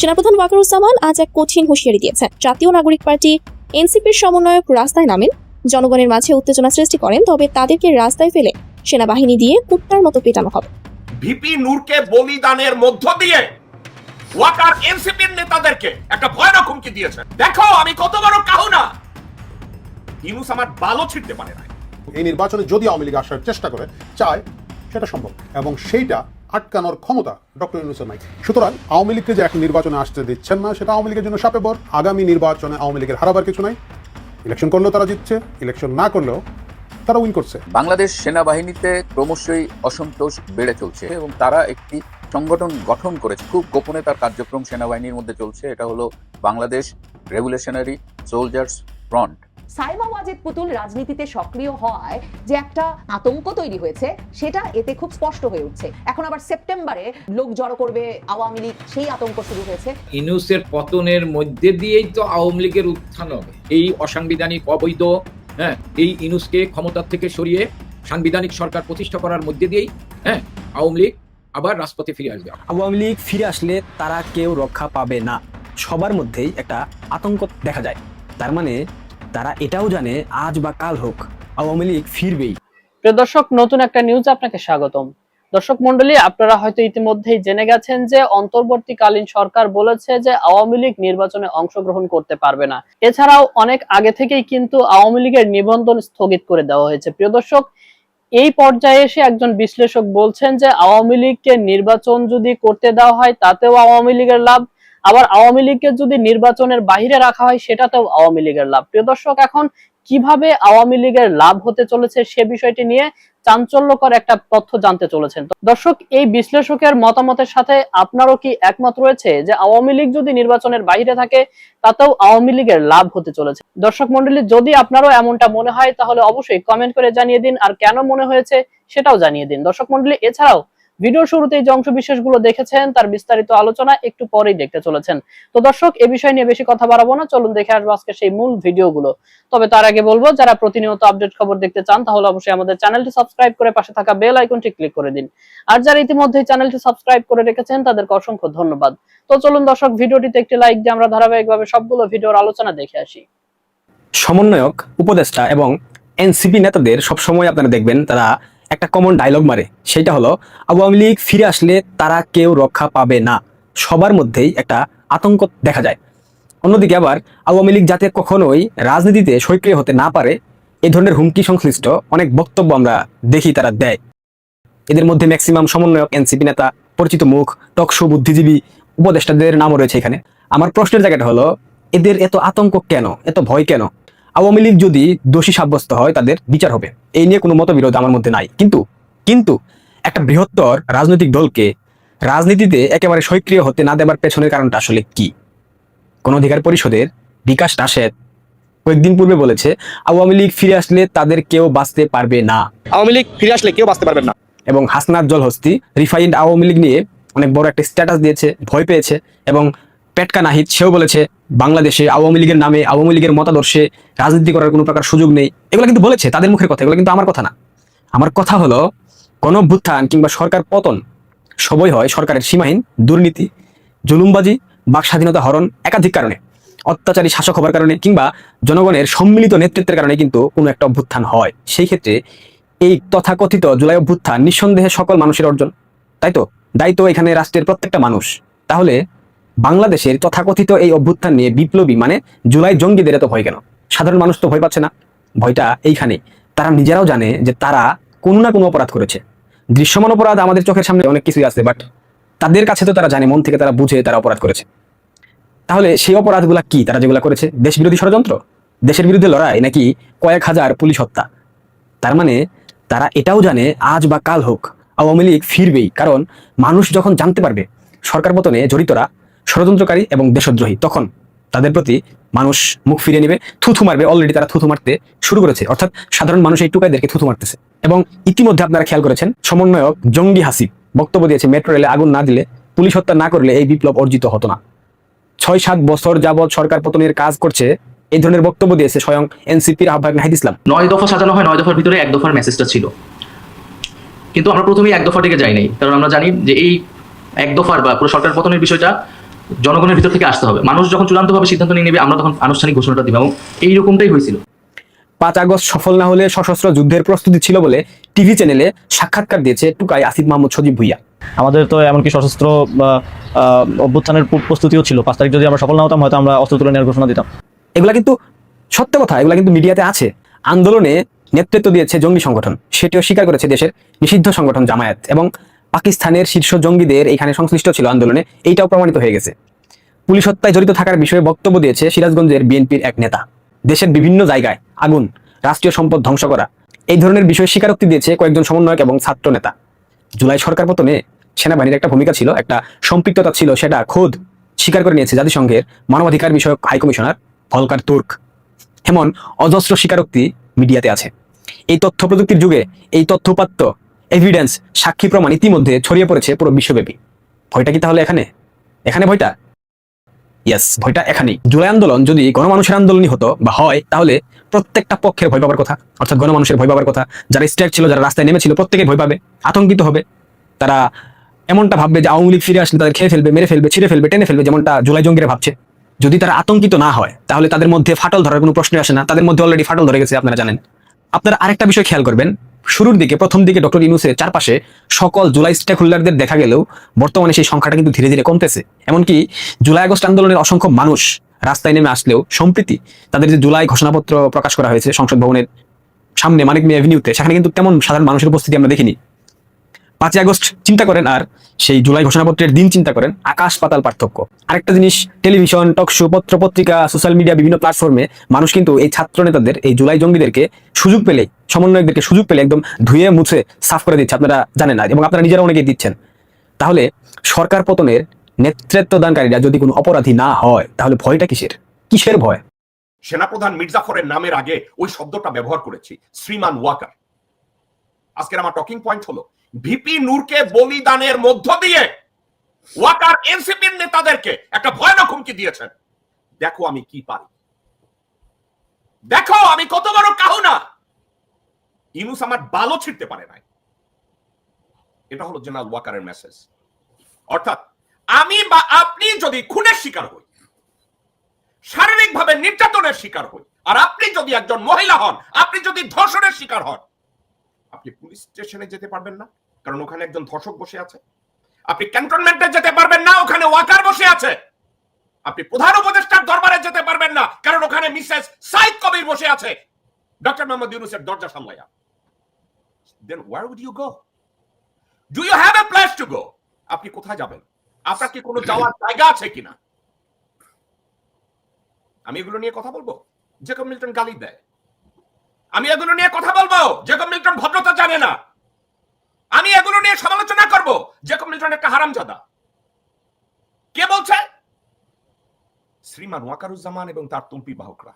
সেনাপ্রধান ওয়াকারুজ্জামান আজ এক কঠিন হুঁশিয়ারি দিয়েছেন। জাতীয় নাগরিক পার্টি এনসিপির সমন্বয়ক রাস্তায় নামেন। জনগণের মাঝে উত্তেজনা সৃষ্টি করেন তবে তাদেরকে রাস্তায় ফেলে সেনাবাহিনী দিয়ে কুত্তার মতো পেটানো হবে। ভিপি নূরকে বলিদানের মধ্য দিয়ে ওয়াকার এনসিপির নেতাদেরকে একটা ভয়ানক হুমকি দিয়েছে। দেখো আমি কত বড় কাহুনা! ইনুস আমার বালো ছিটতে পারে না এই নির্বাচনে যদি আওয়ামী লীগ আসার চেষ্টা করে চায় সেটা সম্ভব। এবং সেইটা আটকানোর ক্ষমতা ডক্টর ইউনুসের নাই। সুতরাং আওয়ামী লীগকে যে এখন নির্বাচনে আসতে দিচ্ছেন না, সেটা আওয়ামী লীগের জন্য সাপে বর। আগামী নির্বাচনে আওয়ামী লীগের হারাবার কিছু নাই। ইলেকশন করলেও তারা জিতছে, ইলেকশন না করলেও তারা উইন করছে। বাংলাদেশ সেনাবাহিনীতে ক্রমশই অসন্তোষ বেড়ে চলছে এবং তারা একটি সংগঠন গঠন করেছে। খুব গোপনে তার কার্যক্রম সেনাবাহিনীর মধ্যে চলছে। এটা হলো Bangladesh revolutionary soldiers front. Saima Wazed Putul রাজনীতিতে সক্রিয় হওয়ায় যে একটা আতঙ্ক তৈরি হয়েছে সেটা এতে খুব স্পষ্ট হয়ে উঠছে। এখন আবার সেপ্টেম্বরে লোক জড়ো করবে আওয়ামী লীগ সেই আতঙ্ক শুরু হয়েছে। ইনুসের পতনের মধ্যে দিয়েই তো আওয়ামী লীগের উত্থান হবে। এই অসাংবিধানিক অবৈধ হ্যাঁ এই ইনুসকে ক্ষমতার থেকে সরিয়ে সাংবিধানিক সরকার প্রতিষ্ঠা করার মধ্যে দিয়েই হ্যাঁ আওয়ামী লীগ আবার রাজপথে ফিরে আসবে। আওয়ামী লীগ ফিরে আসলে তারা কেউ রক্ষা পাবে না। সবার মধ্যেই একটা আতঙ্ক দেখা যায়। তার মানে তারা এটাও জানে, আজ বা কাল হোক, আওয়ামী লীগ ফিরবেই। প্রিয় দর্শক, নতুন একটা নিউজ আপনাকে স্বাগতম। দর্শক মন্ডলী আপনারা হয়তো ইতিমধ্যেই জেনে গেছেন যে অন্তর্বর্তীকালীন সরকার বলেছে যে আওয়ামী লীগ নির্বাচনে অংশগ্রহণ করতে পারবে না। এছাড়াও অনেক আগে থেকেই কিন্তু আওয়ামী লীগের নিবন্ধন স্থগিত করে দেওয়া হয়েছে। প্রিয় দর্শক, এই পর্যায়ে এসে একজন বিশ্লেষক বলছেন যে আওয়ামী লীগকে নির্বাচন যদি করতে দেওয়া হয়, তাতেও আওয়ামী লীগের লাভ। আবার আওয়ামী লীগকে যদি নির্বাচনের বাইরে রাখা হয়, সেটাতেও আওয়ামী লীগের লাভ। প্রিয় দর্শক, এখন কীভাবে আওয়ামী লীগের লাভ হতে চলেছে সে বিষয়টি নিয়ে চাঞ্চল্যকর একটা তথ্য জানতে চলেছেন। দর্শক, এই বিশ্লেষকের মতামতের সাথে আপনারও কি একমত রয়েছে যে আওয়ামী লীগ যদি নির্বাচনের বাইরে থাকে, তাতেও আওয়ামী লীগের লাভ হতে চলেছে? দর্শক মন্ডলী যদি আপনারও এমনটা মনে হয়, তাহলে অবশ্যই কমেন্ট করে জানিয়ে দিন। আর কেন মনে হয়েছে, সেটাও জানিয়ে দিন। দর্শক মন্ডলী এছাড়াও ভিডিওর শুরুতে যে অংশ বিশেষগুলো দেখেছেন, তার বিস্তারিত আলোচনা একটু পরেই দেখতে চলেছেন। তো দর্শক, এ বিষয় নিয়ে বেশি কথা বাড়াবো না, চলুন দেখে আসব আজকে সেই মূল ভিডিওগুলো। তবে তার আগে বলব, যারা প্রতিনিয়ত আপডেট খবর দেখতে চান, তাহলে অবশ্যই আমাদের চ্যানেলটি সাবস্ক্রাইব করে পাশে থাকা বেল আইকনটি ক্লিক করে দিন। আর যারা ইতিমধ্যে চ্যানেলটি সাবস্ক্রাইব করে রেখেছেন, তাদেরকে অসংখ্য ধন্যবাদ। তো চলুন দর্শক, ভিডিওটিতে একটি লাইক দিয়ে আমরা ধারাবাহিকভাবে সবগুলো ভিডিওর আলোচনা দেখে আসি। সমন্বয়ক, উপদেষ্টা এবং এনসিপি নেতাদের সবসময় আপনারা দেখবেন, তারা একটা কমন ডায়লগ মারে, সেটা হলো, আওয়ামী লীগ ফিরে আসলে তারা কেউ রক্ষা পাবে না। সবার মধ্যেই একটা আতঙ্ক দেখা যায়। অন্যদিকে আবার, আওয়ামী লীগ যাতে কখনোই রাজনীতিতে সক্রিয় হতে না পারে, এ ধরনের হুমকি সংশ্লিষ্ট অনেক বক্তব্য আমরা দেখি তারা দেয়। এদের মধ্যে ম্যাক্সিমাম সমন্বয়ক এনসিপি নেতা, পরিচিত মুখ টকশো বুদ্ধিজীবী, উপদেষ্টাদের নামও রয়েছে এখানে। আমার প্রশ্নের জায়গাটা হলো, এদের এত আতঙ্ক কেন? এত ভয় কেন? আওয়ামী লীগ যদি দোষী সাব্যস্ত হয় তাদের বিচার হবে। এই নিয়ে কোনো মতবিরোধ আমার মধ্যে নাই। কিন্তু কিন্তু একটা বৃহত্তর রাজনৈতিক দলকে রাজনীতিতে একেবারে সক্রিয় হতে না দেবার পেছনের কারণটা আসলে কি? কোন অধিকার পরিষদের বিকাশ রাশেদ কয়েকদিন পূর্বে বলেছে আওয়ামী লীগ ফিরে আসলে তাদের কেউ বাঁচতে পারবে না। আওয়ামী লীগ ফিরে আসলে কেউ বাঁচতে পারবেন না। এবং হাসনাত জলহস্তি রিফাইন্ড আওয়ামী লীগ নিয়ে অনেক বড় একটা স্ট্যাটাস দিয়েছে ভয় পেয়েছে এবং পেটকা নাহিদ সেও বলেছে বাংলাদেশে আওয়ামী লীগের নামে আওয়ামী লীগের মতাদর্শে রাজনীতি করার কোনো প্রকার সুযোগ নেই। এগুলো কিন্তু বলেছে তাদের মুখের কথা, এগুলো কিন্তু আমার কথা না। আমার কথা হলো গণ অভ্যুত্থান কিংবা সরকার পতন সবই হয় সরকারের সীমাহীন দুর্নীতি, জুলুমবাজি বাক স্বাধীনতা হরণ একাধিক কারণে, অত্যাচারী শাসক হবার কারণে কিংবা জনগণের সম্মিলিত নেতৃত্বের কারণে কিন্তু কোনো একটা অভ্যুত্থান হয়। সেই ক্ষেত্রে এই তথাকথিত জুলাই অভ্যুত্থান নিঃসন্দেহে সকল মানুষের অর্জন, তাই তো? দায়িত্ব এখানে রাষ্ট্রের প্রত্যেকটা মানুষ। তাহলে বাংলাদেশের তথাকথিত এই অভ্যুত্থান নিয়ে বিপ্লবী মানে জুলাই জঙ্গিদের এত ভয় কেন? সাধারণ মানুষ তো ভয় পাচ্ছে না। ভয়টা এইখানে। তারা নিজেরাও জানে যে তারা কোনো না কোনো অপরাধ করেছে। দৃশ্যমান অপরাধ আমাদের চোখের সামনে অনেক কিছুই আছে বাট তাদের কাছে তো তারা জানে, মন থেকে তারা বুঝে তারা অপরাধ করেছে। তাহলে সেই অপরাধগুলা কি? তারা যেগুলো করেছে দেশ বিরোধী ষড়যন্ত্র? দেশের বিরুদ্ধে লড়াই নাকি কয়েক হাজার পুলিশ হত্যা? তার মানে তারা এটাও জানে, আজ বা কাল হোক, আওয়ামী লীগ ফিরবেই। কারণ মানুষ যখন জানতে পারবে, সরকার পতনে জড়িতরা ষড়যন্ত্রকারী এবং দেশদ্রোহী। তখন তাদের প্রতি মানুষ মুখ ফিরিয়ে নেবে, থুথু মারবে। অলরেডি তারা থুথু মারতে শুরু করেছে। অর্থাৎ সাধারণ মানুষ এই টুকাইদেরকে থুথু মারতেছে। এবং ইতিমধ্যে আপনারা খেয়াল করেছেন, সমন্বয়ক জঙ্গি হাসিব বক্তব্য দিয়েছে, মেট্রো রেলে আগুন না দিলে পুলিশ হত্যা না করলে এই বিপ্লব অর্জিত হতো না। ছয় সাত বছর যাবৎ সরকার পতনের কাজ করছে, এই ধরনের বক্তব্য দিয়েছে স্বয়ং এনসিপির আহ্বায়ক নাহিদ ইসলাম। নয় দফা সাজানো হয়, নয় দফার ভিতরে এক দফার মেসেজটা ছিল। কিন্তু আমরা প্রথমেই এক দফা থেকে যাই নাই। কারণ আমরা জানি যে এই এক দফার বা পুরো সরকার পতনের বিষয়টা জনগণের ভিতর থেকে আসতে হবে। মানুষ যখন চূড়ান্তভাবে সিদ্ধান্ত নিয়ে নেবে আমরা তখন আনুষ্ঠানিক ঘোষণাটা দিব এবং এইরকমটাই হয়েছিল। পাঁচ আগস্ট সফল না হলে সশস্ত্র যুদ্ধের প্রস্তুতি ছিল বলে টিভি চ্যানেলে সাক্ষাৎকার দিয়েছে টুকাই আসিফ মাহমুদ সজীব ভুইয়া। আমাদের তো এমনকি সশস্ত্র অভ্যুত্থানের প্রস্তুতিও ছিল। পাঁচ তারিখ যদি আমরা সফল না হতাম হয়তো আমরা অস্ত্র তুলে নেওয়ার ঘোষণা দিতাম। এগুলা কিন্তু সত্য কথা এগুলা কিন্তু মিডিয়াতে আছে। আন্দোলনে নেতৃত্ব দিয়েছে জঙ্গি সংগঠন। সেটিও স্বীকার করেছে দেশের নিষিদ্ধ সংগঠন জামায়াত এবং পাকিস্তানের শীর্ষ জঙ্গিদের এখানে সংশ্লিষ্ট ছিল আন্দোলনে, এইটাও প্রমাণিত হয়ে গেছে। পুলিশ হত্যায় জড়িত থাকার বিষয়ে বক্তব্য দিয়েছে সিরাজগঞ্জের বিএনপির এক নেতা। দেশের বিভিন্ন জায়গায় আগুন, রাষ্ট্রীয় সম্পদ ধ্বংস করা, এই ধরনের বিষয়ে স্বীকারোক্তি দিয়েছে কয়েকজন সমন্বয়ক এবং ছাত্র নেতা। জুলাই সরকার পতনে সেনাবাহিনীর একটা ভূমিকা ছিল, একটা সম্পৃক্ততা ছিল, সেটা খোদ স্বীকার করে নিয়েছে জাতিসংঘের মানবাধিকার বিষয়ক হাইকমিশনার ভলকার তুর্ক। এমন অজস্র স্বীকারোক্তি মিডিয়াতে আছে। এই তথ্য প্রযুক্তির যুগে এই তথ্যপাত্য এভিডেন্স সাক্ষী প্রমাণ ইতিমধ্যে ছড়িয়ে পড়েছে পুরো বিশ্বব্যাপী। ভয়টা কি তাহলে এখানে? এখানে ভয়টা? ইয়েস ভয়টা এখানেই। জুলাই আন্দোলন যদি গণমানুষের আন্দোলনই হতো বা হয়, তাহলে প্রত্যেকটা পক্ষের ভয় পাবার কথা, অর্থাৎ গণমানুষের ভয় পাবার কথা, যারা স্ট্রাইক ছিল, যারা রাস্তায় নেমেছিল প্রত্যেকে ভয় পাবে, আতঙ্কিত হবে। তারা এমনটা ভাববে যে আওয়ামী লীগ ফিরে আসলে তাদের খেয়ে ফেলবে, মেরে ফেলবে, ছিঁড়ে ফেলবে, টেনে ফেলবে, যেমনটা জুলাই জঙ্গিরা ভাবছে। যদি তারা আতঙ্কিত না হয়, তাহলে তাদের মধ্যে ফাটল ধরার কোনো প্রশ্ন আসে না। তাদের মধ্যে অলরেডি ফাটল ধরে গেছে, আপনারা জানেন। আপনারা আরেকটা বিষয় খেয়াল করবেন শুরুর দিকে, প্রথম দিকে ডক্টর ইউনুসের চারপাশে সকল জুলাই স্টেক হোল্ডারদের দেখা গেলেও বর্তমানে সেই সংখ্যাটা কিন্তু ধীরে ধীরে কমতেছে। এমনকি জুলাই আগস্ট আন্দোলনের অসংখ্য মানুষ রাস্তায় নেমে আসলেও সম্প্রীতি তাদের যে জুলাই ঘোষণাপত্র প্রকাশ করা হয়েছে সংসদ ভবনের সামনে মানিক মে অ্যাভিনিউতে সেখানে কিন্তু তেমন সাধারণ মানুষের উপস্থিতি আমরা দেখিনি। পাঁচই আগস্ট চিন্তা করেন আর সেই জুলাই ঘোষণাপত্রের দিন চিন্তা করেন, আকাশ পাতাল পার্থক্য। আরেকটা জিনিস, টেলিভিশন টকশো পত্র, পত্রিকা, সোশ্যাল মিডিয়া, বিভিন্ন প্ল্যাটফর্মে মানুষ কিন্তু এই ছাত্র নেতাদের, এই জুলাই জঙ্গিদেরকে সুযোগ পেলে সমন্বয়কদেরকে সুযোগ পেলে একদম ধুয়ে মুছে সাফ করে দিচ্ছে, আপনারা জানেন না, এবং আপনারা নিজেরা অনেকেই দিচ্ছেন। তাহলে সরকার পতনের নেতৃত্বদানকারীরা যদি কোনো অপরাধী না হয়, তাহলে ভয়টা কিসের? কিসের ভয়? সেনাপ্রধান মির্জাফরের নামের আগে ওই শব্দটা ব্যবহার করেছি, শ্রীমান ওয়াকার। আজকের আমার টকিং পয়েন্ট হলো ভিপি নূরকে বলিদানের মধ্য দিয়ে ওয়াকার এনসিপির নেতাদেরকে একটা ভয়ানক হুমকি দিয়েছেন। দেখো আমি কি পারি। দেখো আমি কত বড় কাহু না ইনুস আমার বালও ছিঁড়তে পারে নাই। এটা হলো জেনারেল ওয়াকারের মেসেজ অর্থাৎ আমি বা আপনি যদি খুনের শিকার হই, শারীরিকভাবে নির্যাতনের শিকার হই, আর আপনি যদি একজন মহিলা হন, আপনি যদি ধর্ষণের শিকার হন আপনি পুলিশ স্টেশনে যেতে পারবেন না, কারণ ওখানে একজন ধর্ষক বসে আছে। আপনি ক্যান্টনমেন্টে যেতে পারবেন না, ওখানে ওয়াকার বসে আছে। আপনি প্রধান উপদেষ্টার দরবারে যেতে পারবেন না, কারণ ওখানে মিসেস সাইদ কবির বসে আছে। ডক্টর মোহাম্মদ ইউনুসের দরজা সামলাইয়া। Then where would you go do you have a place to go আপনি কোথায় যাবেন? আপনার কি কোনো যাওয়ার জায়গা আছে কিনা? আমি এগুলো নিয়ে কথা বলব? জেকব মিল্টন গালি দেয়। আমি এগুলো নিয়ে কথা বলব। জেকব মিল্টন ভদ্রতা জানে না। আমি এগুলো নিয়ে সমালোচনা করব। জেকব মিল্টন একটা হারামজাদা। কে বলছে? শ্রীমান ওয়াকারুজ্জামান এবং তার তুলপি বাহকরা।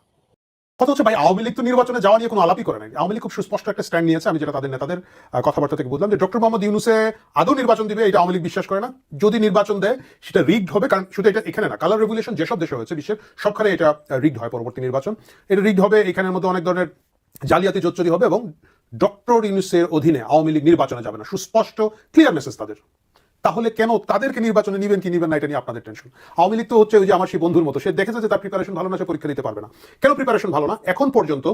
কথা হচ্ছে ভাই, আওয়ামী লীগ তো নির্বাচনে যাওয়া নিয়ে কোনো আলাপই করে নাই। আওয়ামী লীগ খুব সুস্পষ্ট একটা স্ট্যান্ড নিয়েছে, আমি যেটা তাদের নেতাদের কথাবার্তা থেকে বুঝলাম যে ডক্টর মোহাম্মদ ইউনুসে আদৌ নির্বাচন দিবে, এটা আওয়ামী লীগ বিশ্বাস করে না। যদি নির্বাচন দেয়, সেটা রিগড হবে, কারণ শুধু এটা এখানে না কালার রেগুলেশন যেসব দেশে হয়েছে, বিশ্বের সবখানে এটা রিগড হয় পরবর্তী নির্বাচন। এটা রিগড হবে, এখানের মধ্যে অনেক ধরনের জালিয়াতি জোচ্চুরি হবে এবং ডক্টর ইউনুসের অধীনে আওয়ামী লীগ নির্বাচনে যাবে না। সুস্পষ্ট ক্লিয়ার মেসেজ তাদের। তাহলে কেন তাদেরকে নির্বাচনে নিবেন কি নিবেন না, এটা নিয়ে আপনাদের টেনশন আওয়ামী লীগ তো হচ্ছে ওই যে আমার সেই বন্ধুর মতো, সে দেখেছে যে তার প্রিপারেশন ভালো না, সে পরীক্ষা দিতে পারবে না। কেন প্রিপারেশন ভালো না? এখন পর্যন্ত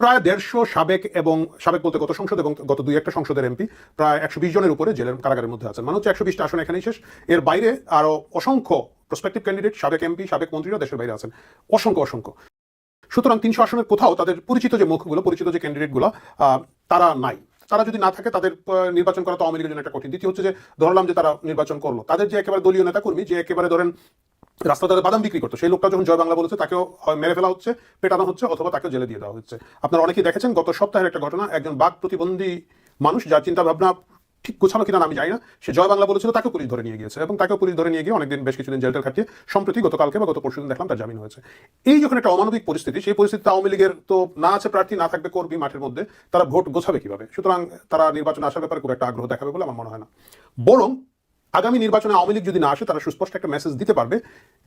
প্রায় দেড়শো সাবেক এবং সাবেক বলতে গত সংসদ এবং গত দুই একটা সংসদের এমপি প্রায় একশো বিশ জনের উপরে জেলের কারাগারের মধ্যে আছেন। মানে হচ্ছে একশো বিশটা আসন এখানেই শেষ। এর বাইরে আরও অসংখ্য প্রসপেক্টিভ ক্যান্ডিডেট সাবেক এমপি, সাবেক মন্ত্রীরা দেশের বাইরে আছেন। অসংখ্য অসংখ্য। সুতরাং তিনশো আসনের কোথাও তাদের পরিচিত যে মুখগুলো, পরিচিত যে ক্যান্ডিডেটগুলো তারা নাই। তারা যদি না থাকে, তাদের নির্বাচন করা তো আওয়ামী জন্য একটা কঠিন। দ্বিতীয় হচ্ছে যে, ধরলাম যে তারা নির্বাচন করল। তাদের যে একেবারে দলীয় নেতা কর্মী যে একেবারে ধরেন রাস্তা তাদের বাদাম বিক্রি করতো, সেই লোকটা যখন জয় বাংলা বলেছে, তাকেও মেরে ফেলা হচ্ছে, পেটানো হচ্ছে, অথবা তাকে জেলে দিয়ে দেওয়া হচ্ছে। আপনারা অনেকেই দেখেছেন, গত সপ্তাহের একটা ঘটনা, একজন বাক প্রতিবন্ধী মানুষ যার চিন্তা ভাবনা ঠিক গোছানো কিনা আমি জানি না। সে জয় বাংলা বলেছিল তাকে পুলিশ ধরে নিয়ে গিয়েছে এবং তাকেও পুলিশ ধরে নিয়ে গিয়ে অনেকদিন বেশ কিছুদিন জেলটেল খাটিয়ে, সম্প্রতি গতকালকে বা গত পরশুদিন দেখলাম তার জামিন হয়েছে। এই যখন একটা অমানবিক পরিস্থিতি, সেই পরিস্থিতিতে আওয়ামী লীগের তো না আছে প্রার্থী, না থাকবে কর্মী মাঠের মধ্যে, তারা ভোট গোছাবে কীভাবে? সুতরাং তারা নির্বাচনে আসার ব্যাপারে খুব একটা আগ্রহ দেখাবে বলে আমার মনে হয় না। বরং আগামী নির্বাচনে আওয়ামী লীগ যদি না আসে, তারা সুস্পষ্ট একটা মেসেজ দিতে পারবে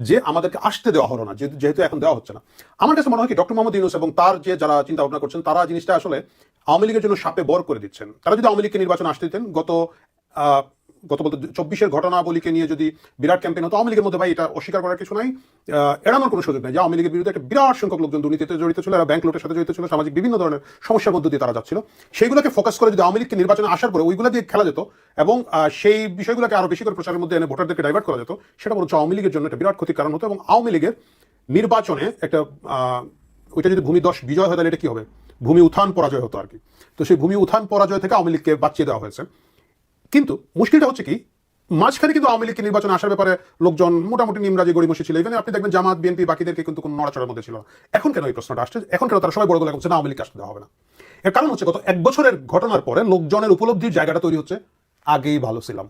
যে আমাদেরকে আসতে দেওয়া হলো না, যেহেতু এখন দেওয়া হচ্ছে না। আমার কাছে মনে হয় কি, ডক্টর মোহাম্মদ ইউনুস এবং তার যে যারা চিন্তা ভাবনা করছেন, তারা জিনিসটা আসলে আওয়ামী লীগের জন্য সাপে বর করে দিচ্ছেন। তারা যদি আওয়ামী লীগকে নির্বাচন আসতে দিতেন, গত গত বলতে চব্বিশের ঘটনাবলীকে নিয়ে যদি বিরাট ক্যাম্পেইন হতো, আওয়ামী লীগের মধ্যে ভাই এটা অস্বীকার করার কিছু নাই। এড়ানোর কোনো সুযোগ নেই যে আওয়ামী লীগের বিরুদ্ধে একটা বিরাট সংখ্যক লোকজন দুর্নীতিতে জড়িত ছিল, এরা ব্যাংক লোটের সাথে জড়িত ছিল, সামাজিক বিভিন্ন ধরনের সমস্যার মধ্যে দিয়ে তারা যাচ্ছিল। সেইগুলোকে ফোকাস করে যদি আওয়ামী লীগকে নির্বাচনে আসার পরে ওইগুলো দিয়ে খেলা যেত এবং সেই বিষয়গুলোকে আরও বেশি করে প্রচারের মধ্যে এনে ভোটারদেরকে ডাইভার্ট করা যেত, সেটা বরঞ্চ আওয়ামী লীগের জন্য একটা বিরাট ক্ষতির কারণ হতো এবং আওয়ামী লীগের নির্বাচনে একটা ওইটা যদি ভূমি দশ বিজয় হয় তাহলে এটা কি হবে? ভূমি উত্থান পরাজয় হতো আর কি। তো সেই ভূমি উত্থান পরাজয় থেকে আওয়ামী লীগকে বাঁচিয়ে দেওয়া হয়েছে। কিন্তু মুশকিলটা হচ্ছে কি, মাঝখানে কিন্তু আওয়ামী লীগকে নির্বাচনে আসার ব্যাপারে লোকজন মোটামুটি নিমরাজি গড়িমসি ছিল। ইভেন আপনি দেখবেন জামাত বিএনপি বাকিদেরকে কিন্তু কোনো নড়াচড়ার মধ্যে ছিল। এখন কেন এই প্রশ্নটা আসছে? এখন কেন তারা সবাই বড় গলা করছে না আওয়ামী লীগকে আসতে দেওয়া হবে না। এর কারণ হচ্ছে গত এক বছরের ঘটনার পরে লোকজনের উপলব্ধির জায়গাটা তৈরি হচ্ছে, আগেই ভালো ছিলাম।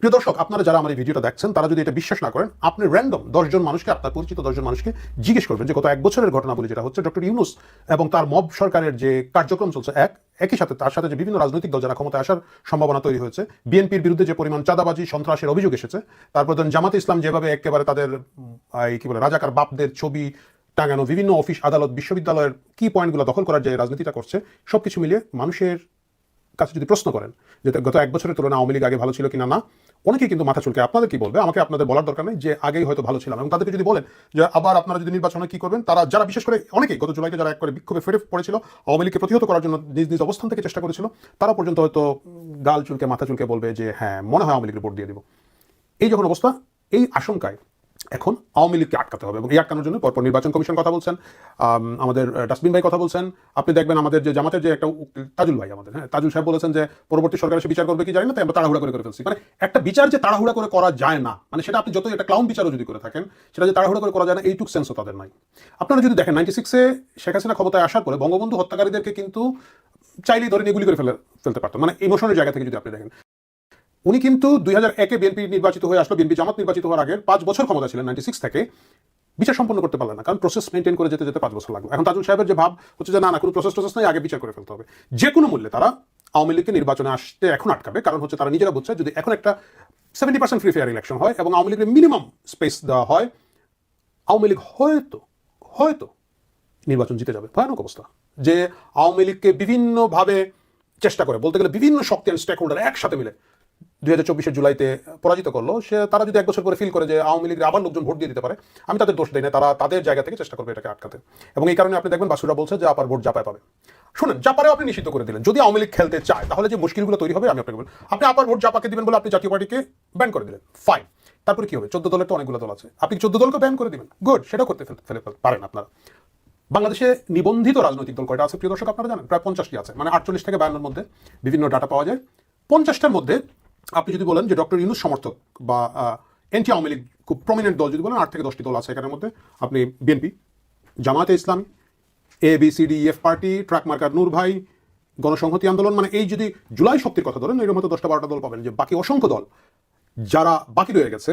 প্রিয় দর্শক, আপনারা যারা আমার এই ভিডিওটা দেখছেন, তারা যদি এটা বিশ্বাস না করেন, আপনি র্যান্ডম দশজন মানুষকে, আপনার পরিচিত দশজন মানুষকে জিজ্ঞেস করবেন যে গত এক বছরের ঘটনা বলে যেটা হচ্ছে ডক্টর ইউনুস এবং তার মব সরকারের যে কার্যক্রম চলছে, এক, একই সাথে তার সাথে যে বিভিন্ন রাজনৈতিক দল যারা ক্ষমতায় আসার সম্ভাবনা তৈরি হয়েছে, বিএনপির বিরুদ্ধে যে পরিমাণ চাঁদাবাজি, সন্ত্রাসের অভিযোগ এসেছে, তারপর ধরেন জামাতে ইসলাম যেভাবে একেবারে তাদের এই কি বলে, রাজাকার বাপদের ছবি টাঙানো, বিভিন্ন অফিস, আদালত, বিশ্ববিদ্যালয়ের কি পয়েন্টগুলো দখল করার যে রাজনীতিটা করছে, সবকিছু মিলিয়ে মানুষের কাছে যদি প্রশ্ন করেন যে গত এক বছরের তুলনায় আওয়ামী লীগ আগে ভালো ছিল কিনা, না অনেকেই কিন্তু মাথা চুলকে আপনাদের কি বলবে? আমাকে আপনাদের বলার দরকার নেই যে আগেই হয়তো ভালো ছিলাম এবং তাদেরকে যদি বলেন যে আবার আপনারা যদি নির্বাচনে কি করবেন, তারা যারা বিশেষ করে অনেকেই গত জুলাইকে যারা এক করে বিক্ষোভে ফেরে পড়েছিল, আওয়ামী লীগকে প্রতিহত করার জন্য নিজ নিজ অবস্থান থেকে চেষ্টা করেছিল, তারা পর্যন্ত হয়তো গাল চুলকে, মাথা চুলকে বলবে যে হ্যাঁ মনে হয় আওয়ামী লীগের ভোট দিয়ে দিব। এই যখন অবস্থা, এই আশঙ্কায় এখন আওয়ামী লীগকে আটকাতে হবে এবং এই আটকানোর জন্য পরপর নির্বাচন কমিশন কথা বলছেন আম, আমাদের ডাস্টবিন ভাই কথা বলছেন। আপনি দেখবেন আমাদের যে জামাতের যে একটা তাজুল ভাই আমাদের হ্যাঁ তাজুল সাহেব বলেছেন যে পরবর্তী সরকার এসে বিচার করবে কি জানি না তাই আমরা তাড়াহুড়া করে করে ফেলছি। মানে একটা বিচার যে তাড়াহুড়া করে করা যায় না মানে সেটা আপনি যতই একটা ক্লাউন বিচারও যদি করে থাকেন সেটা যে তাড়াহুড়া করে করা যায় না এইটুক সেন্সও তাদের নাই। আপনারা যদি দেখেন নাইনটি সিক্সে শেখ হাসিনা ক্ষমতায় আসার পরে বঙ্গবন্ধু হত্যাকারীদেরকে কিন্তু চাইলেই ধরে নিয়ে গুলি করে ফেলে ফেলতে পারতো। মানে ইমোশনের জায়গা থেকে যদি আপনি দেখেন। উনি কিন্তু দুই হাজার একে বিএনপি নির্বাচিত হয়ে আসলো, বিএনপি জামাত নির্বাচিত হওয়ার আগে পাঁচ বছর ক্ষমতা ছিলেন নাইনটি সিক্স থেকে। বিচার সম্পন্ন করতে পারলেন না, কারণ প্রসেস মেনটেন করে যেতে যেতে পাঁচ বছর লাগল। এখন তাজুল সাহেবের যে ভাব হচ্ছে যে, না না, কোনো প্রসেস প্রসেস নাই, আগে বিচার করে ফেলতে হবে। যে কোনো মূল্যে তারা আওয়ামী লীগকে নির্বাচনে আসতে এখন আটকাবে, কারণ হচ্ছে তারা নিজেরা বুঝছে যদি এখন একটা seventy percent free fair election হয় এবং আওয়ামী লীগের মিনিমাম স্পেস দেওয়া হয়, আওয়ামী লীগ হয়তো হয়তো নির্বাচন জিতে যাবে। ভয়ানক অবস্থা। যে আওয়ামী লীগকে বিভিন্নভাবে চেষ্টা করে, বলতে গেলে বিভিন্ন শক্তি স্টেক হোল্ডার একসাথে মিলে দুই হাজার চব্বিশের জুলাইতে পরাজিত করল, সে তারা যদি এক বছর পরে ফিল করে যে আওয়ামী লীগের আবার লোকজন ভোট দিয়ে দিতে পারে, আমি তাদের দোষ দিই না, তারা তাদের জায়গা থেকে চেষ্টা করবে এটাকে আটকাতে। এবং এই কারণে আপনি দেখবেন বাসুরা বলছে যে আপার ভোট জাপায় পাবে। শুনেন, জাপারেও আপনি নিষিদ্ধ করে দিলেন। যদি আওয়ামী লীগ খেলতে চায়, তাহলে যে মুশকিলগুলো তৈরি হবে, আমি আপনাকে বলব। আপনি আপার ভোট জাপাকে দিবেন বলে আপনি জাতীয় পার্টিকে ব্যান করে দিলেন। ফাইন তারপরে কি হবে? চোদ্দ দলের তো অনেকগুলো দল আছে। আপনি চোদ্দ দলকে ব্যান করে দিবেন? গুড সেটাও করতে ফেল- পারেন আপনারা। বাংলাদেশে নিবন্ধিত রাজনৈতিক দল কয়টা আছে? প্রিয় দর্শক, আপনারা জানেন। প্রায় পঞ্চাশটি আছে। মানে আটচল্লিশ থেকে বায়ান্নর মধ্যে বিভিন্ন ডাটা পাওয়া যায়। পঞ্চাশটার মধ্যে আপনি যদি বলেন যে ডক্টর ইউনুস সমর্থক বা এনটি আওয়ামী লীগ খুব প্রমিনেন্ট দল যদি বলেন, আট থেকে দশটি দল আছে এখানের মধ্যে, আপনি BNP Jamaat-e Islam A B C D F party truck marker নূর ভাই, গণসংহতি আন্দোলন মানে এই যদি জুলাই শক্তির কথা ধরেন, এর মতো দশটা বারোটা দল পাবেন। যে বাকি অসংখ্য দল, যারা বাকি রয়ে গেছে,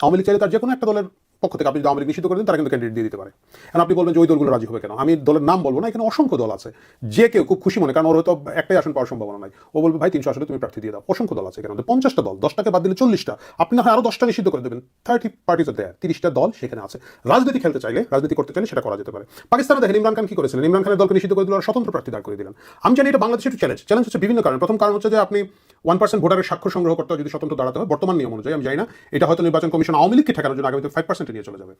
আওয়ামী লীগ চাইলে তার যে কোনো একটা দলের পক্ষ থেকে আপনি যদি আওয়ামী লীগ নিষিদ্ধ করে দেন, তারা কিন্তু ক্যান্ডিডেট দিয়ে দিতে পারে। এখন আপনি বলবেন যে ওই দলগুলো রাজি হবে কেন? আমি দলের নাম বলব না, এখানে অসংখ্য দল আছে। যে কেউ খুব খুশি মনে, কারণ ওর হয়তো একটাই আসন পাওয়ার সম্ভাবনা নাই। ও বলবে, ভাই, তিনশো আসলে তুমি প্রার্থী দিয়ে দাও। অসংখ্য দল আছে এখানে। পঞ্চাশটা দল, দশটাকে বাদ দিলে চল্লিশটা। আপনি না হয় আরও দশটা নিষিদ্ধ করে দেবেন। থার্টি পার্টিজ দেয় তিরিশটা দল সেখানে আছে। রাজনীতি খেলতে চাইলে, রাজনীতি করতে চাইলে সেটা করা যেতে পারে। পাকিস্তানে দেখেন, ইমরান খান কি করেছিলেন? ইমরান খানের দলকে নিষিদ্ধ করে দিল আর স্বতন্ত্র প্রার্থী দাঁড় করে দিলেন। আমি জানি এটা বাংলাদেশের একটু চ্যালেঞ্জ চ্যালেঞ্জ হচ্ছে বিভিন্ন কারণ। প্রথম কারণ হচ্ছে যে আপনি ওয়ান পার্সেন্ট ভোটারের স্বাক্ষর সংগ্রহ করতে যদি স্বতন্ত্র দাঁড়াতে হয়। বর্তমান নিয়ম অনুযায়ী, আমি জানি না। এটা হয়তো নির্বাচন কমিশন আওয়ামী লীগকে ঠেকানোর জন্য আগামীতে ফাইভ পার্সেন্টে নিয়ে চলে যাবে।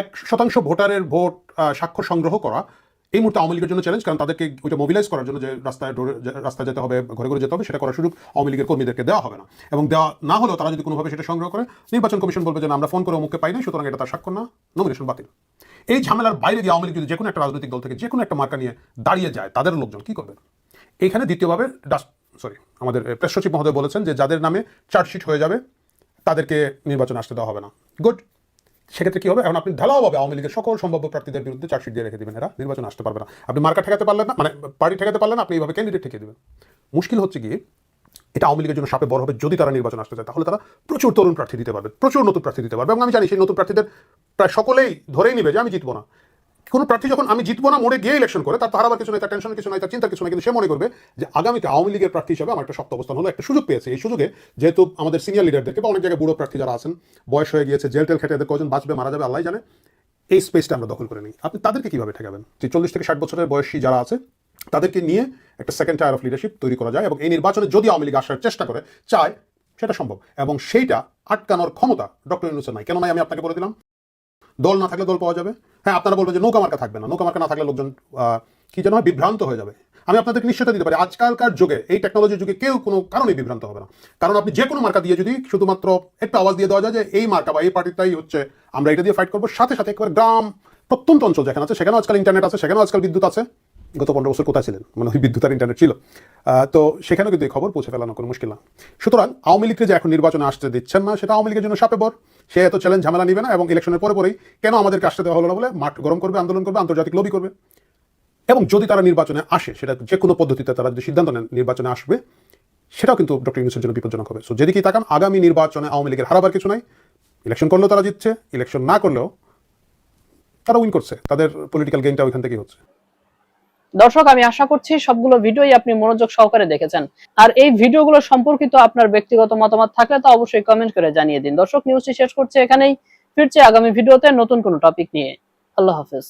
এক শতাংশ ভোটারের ভোট স্বাক্ষর সংগ্রহ করা, এই মুহূর্তে আওয়ামী লীগের জন্য চ্যালেঞ্জ কারণ তাদেরকে ওইটা মোবিলাইজ করার জন্য যে রাস্তায় রাস্তায় যেতে হবে, ঘরে ঘরে যেতে হবে, সেটা করার সুযোগ আওয়ামী লীগের কর্মীদেরকে দেওয়া হবে না। এবং দেওয়া না হলেও তারা যদি কোনোভাবে সেটা সংগ্রহ করে, নির্বাচন কমিশন বলবে যে আমরা ফোন করে অমুককে পাই না সুতরাং এটা তার স্বাক্ষর না নমিনেশন বাতিল। এই ঝামেলার বাইরে দিয়ে আওয়ামী লীগ যদি যে কোনো একটা রাজনৈতিক দল থেকে যে কোনো একটা মার্কা নিয়ে দাঁড়িয়ে যায়, তাদের লোকজন কি করবে? এইখানে দ্বিতীয়ভাবে ডাস্ট সরি আমাদের প্রেস সচিব মহোদয় বলেছেন যে যাদের নামে চার্জশিট হয়ে যাবে, তাদেরকে নির্বাচন আসতে দেওয়া হবে না। গুড সেক্ষেত্রে কি হবে? এখন আপনি ঢালাওভাবে আওয়ামী লীগের সকল সম্ভাব্য প্রার্থীদের বিরুদ্ধে চার্জশিট দিয়ে রেখে দেবেন এরা। নির্বাচন আসতে পারবে না। আপনি মার্কা ঠেকাতে পারলেন না মানে পার্টি ঠেকাতে পারলেন আপনি এইভাবে ক্যান্ডিডেট ঠেকে দেবেন। মুশকিল হচ্ছে কি এটা আওয়ামী লীগের জন্য সাপে বড় হবে যদি তারা নির্বাচন আসতে চায়, তাহলে তারা প্রচুর তরুণ প্রার্থী দিতে পারবে, প্রচুর নতুন প্রার্থী দিতে পারবে। এবং আমি জানি সেই নতুন প্রার্থীদের প্রায় সকলেই ধরেই নিবে যে আমি জিতবো না। কোনো প্রার্থী যখন আমি জিতবো না, মোড়ে গিয়ে ইলেকশন করে, তার তার আবার কিছু নাই, তার টেনশনের কিছু নাই, তার চিন্তার কিছু নাই, কিন্তু সে মনে করবে যে আগামীতে আওয়ামী লীগের প্রার্থী হিসেবে আমার একটা শক্ত অবস্থান হলো, একটা সুযোগ পেয়েছে। এই সুযোগে যেহেতু আমাদের সিনিয়র লিডারদেরকে বা অনেক জায়গায় বুড়ো প্রার্থী যারা আছেন, বয়স হয়ে গিয়েছে, জেল টেল খেটে এদের কজন বাঁচবে, মারা যাবে আল্লাহ জানে, এই স্পেসটা আমরা দখল করে নিই। আপনি তাদেরকে কীভাবে ঠেকাবেন? যে চল্লিশ থেকে ষাট বছরের বয়সী যারা আছে, তাদেরকে নিয়ে একটা সেকেন্ড টায়ার অফ লিডারশিপ তৈরি করা যায় এবং এই নির্বাচনে যদি আওয়ামী লীগ আসার চেষ্টা করে, চায়, সেটা সম্ভব। এবং সেইটা আটকানোর ক্ষমতা ডক্টর ইউনুসের নাই। কেন নাই আমি আপনাকে বলে দিলাম দল না থাকলে দল পাওয়া যাবে। হ্যাঁ আপনারা বলবেন যে নৌকা মার্কা থাকবে না। নৌকা মার্কা না থাকলে লোকজন কি যেন হয়, বিভ্রান্ত হয়ে যাবে। আমি আপনাদেরকে নিশ্চয়তা দিতে পারি। আজকালকার যুগে, এই টেকনোলজির যুগে কেউ কোনো কারণে বিভ্রান্ত হবে না। কারণ আপনি যে কোনো মার্কা দিয়ে যদি শুধুমাত্র একটা আওয়াজ দিয়ে দেওয়া যায় যে, এই মার্কা বা এই পার্টিটাই হচ্ছে, আমরা এটা দিয়ে ফাইট করব। সাথে সাথে একবার গ্রাম প্রত্যন্ত অঞ্চল যেখানে আছে, সেখানেও আজকাল ইন্টারনেট আছে, সেখানেও আজকাল বিদ্যুৎ আছে। গত পনেরো বছর কোথায় ছিলেন? মানে ওই বিদ্যুৎ আর ইন্টারনেট ছিল তো সেখানেও কিন্তু এই খবর পৌঁছে ফেলানো কোনো মুশকিল না। সুতরাং আওয়ামী লীগকে যে এখন নির্বাচনে আসতে দিচ্ছেন না, সেটা আওয়ামী লীগের জন্য সাপে বর। সে এত চ্যালেঞ্জ ঝামেলা নিবে না এবং ইলেকশনের পরে পরেই কেন আমাদেরকে আসতে দেওয়া হলো না বলে মাঠ গরম করবে, আন্দোলন করবে, আন্তর্জাতিক লবি করবে? এবং যদি তারা নির্বাচনে আসে, সেটা যে কোনো পদ্ধতিতে তারা যদি সিদ্ধান্ত নেন নির্বাচনে আসবে, সেটাও কিন্তু ডক্টর ইউনুসের জন্য বিপজ্জনক হবে। সো যেদিকেই তাকান, আগামী নির্বাচনে আওয়ামী লীগের হারাবার কিছু নাই। ইলেকশন করলেও তারা জিতছে ইলেকশন না করলেও তারা উইন করছে। তাদের পলিটিক্যাল গেমটা ওইখান থেকেই হচ্ছে। দর্শক, আমি আশা করছি সবগুলো ভিডিওই আপনি মনোযোগ সহকারে দেখেছেন। আর এই ভিডিওগুলো সম্পর্কিত আপনার ব্যক্তিগত মতামত থাকলে তো অবশ্যই কমেন্ট করে জানিয়ে দিন। দর্শক নিউজটি শেষ করছে এখানেই। ফিরছে আগামী ভিডিওতে নতুন কোনো টপিক নিয়ে। আল্লাহ হাফেজ।